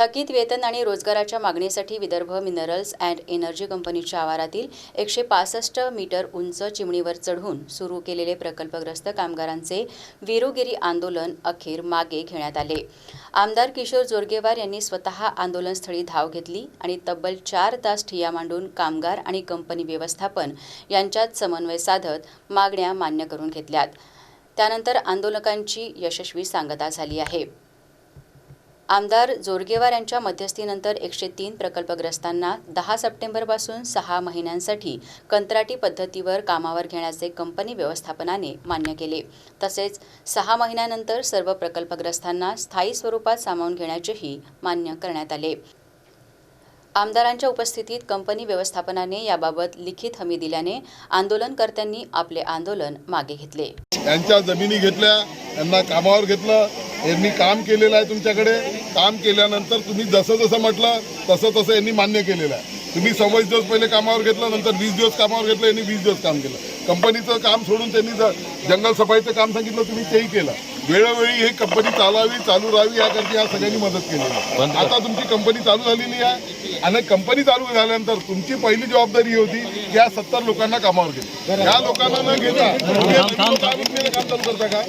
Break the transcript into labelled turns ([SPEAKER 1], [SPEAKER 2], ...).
[SPEAKER 1] थकीत वेतन आणि रोजगाराच्या मागणीसाठी विदर्भ मिनरल्स अँड एनर्जी कंपनीच्या आवारातील एकशे पासष्ट मीटर उंच चिमणीवर चढून सुरू केलेले प्रकल्पग्रस्त कामगारांचे विरोगिरी आंदोलन अखेर मागे घेण्यात आले. आमदार किशोर जोरगेवार यांनी स्वतः आंदोलनस्थळी धाव घेतली आणि तब्बल चार तास ठिया मांडून कामगार आणि कंपनी व्यवस्थापन यांच्यात समन्वय साधत मागण्या मान्य करून घेतल्यात. त्यानंतर आंदोलकांची यशस्वी सांगता झाली आहे. आमदार जोरगेवार यांच्या मध्यस्थीनंतर एकशे तीन प्रकल्पग्रस्तांना दहा सप्टेंबरपासून सहा महिन्यांसाठी कंत्राटी पद्धतीवर कामावर घेण्याचे कंपनी व्यवस्थापनाने मान्य केले. तसेच सहा महिन्यानंतर सर्व प्रकल्पग्रस्तांना स्थायी स्वरूपात सामावून घेण्याचेही मान्य करण्यात आले. आमदारांच्या उपस्थितीत कंपनी व्यवस्थापनाने याबाबत लिखित हमी दिल्याने आंदोलनकर्त्यांनी आपले आंदोलन मागे घेतले.
[SPEAKER 2] यांच्या जमिनी घेतल्या यांना कामावर घेतलं यांनी काम केलेलं आहे तुमच्याकडे. काम केल्यानंतर तुम्ही जसं जसं म्हटलं तसं तसं यांनी मान्य केलेलं आहे. तुम्ही सव्वीस दिवस पहिले कामावर घेतलं नंतर वीस दिवस कामावर घेतलं यांनी वीस दिवस काम केलं. कंपनीचं काम सोडून त्यांनी जंगल सफाईचं काम सांगितलं तुम्ही तेही केलं. वेळोवेळी ही कंपनी चालावी चालू राहावी याकरता या सगळ्यांनी मदत आहे. आता तुमची कंपनी चालू झालेली आहे आणि कंपनी चालू झाल्यानंतर तुमची पहिली जबाबदारी होती की या सत्तर लोकांना कामावर घेतली या लोकांना न घेता केलं काम चालू करता का?